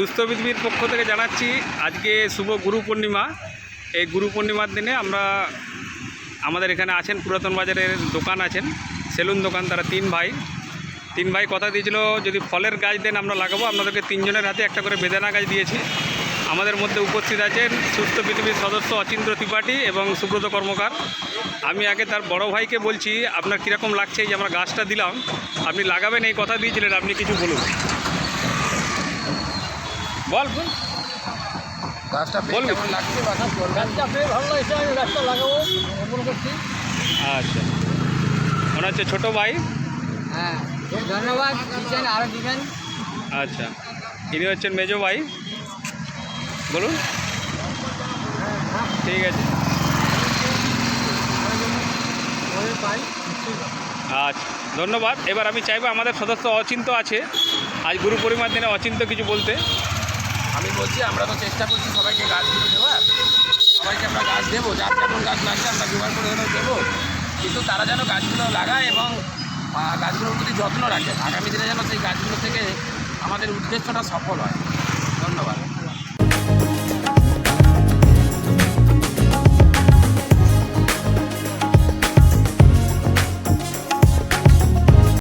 সুস্থ পৃথিবীর পক্ষ থেকে জানাচ্ছি, আজকে শুভ গুরু পূর্ণিমা। এই গুরু পূর্ণিমার দিনে আমরা আমাদের এখানে আছেন, পুরাতন বাজারের দোকান আছেন, সেলুন দোকান তারা তিন ভাই। তিন ভাই কথা দিয়েছিল, যদি ফলের গাছ দেন আমরা লাগাবো, আপনাদেরকে তিনজনের হাতে একটা করে বেদানা গাছ দিয়েছি। আমাদের মধ্যে উপস্থিত আছেন সুস্থ পৃথিবীর সদস্য অচিন্দ্র ত্রিপাঠী এবং সুব্রত কর্মকার। আমি আগে তার বড় ভাইকে বলছি, আপনার কীরকম লাগছে যে আমরা গাছটা দিলাম, আপনি লাগাবেন এই কথা দিয়েছিলেন, আপনি কিছু বলুন। বল বল। গাছটা? কেমন লাগছে? গাছটা পেয়ে ভালো লাগছে আমি গাছটা লাগাবো রোপণ করছি। আচ্ছা। ওনার হচ্ছে ছোটো ভাই। হ্যাঁ ধন্যবাদ দিচ্ছেন আরও দিবেন। আচ্ছা। ইনি হচ্ছেন মেজো ভাই। বলুন। ঠিক আছে। আচ্ছা। ধন্যবাদ। এবার আমি চাইব আমাদের সদস্য অচিন্ত আছে। আজ গুরু পরিমার দিনে অচিন্ত কিছু বলতে। আমি বলছি, আমরা তো চেষ্টা করছি সবাইকে গাছগুলো দেওয়ার। সবাইকে আমরা গাছ দেবো, যার যেমন গাছ লাগছে আমরা জোগাড় করে হলেও দেবো। কিন্তু তারা যেন গাছগুলো লাগায় এবং গাছগুলোর প্রতি যত্ন রাখে। আগামী দিনে যেন সেই গাছগুলো থেকে আমাদের উদ্দেশ্যটা সফল হয়।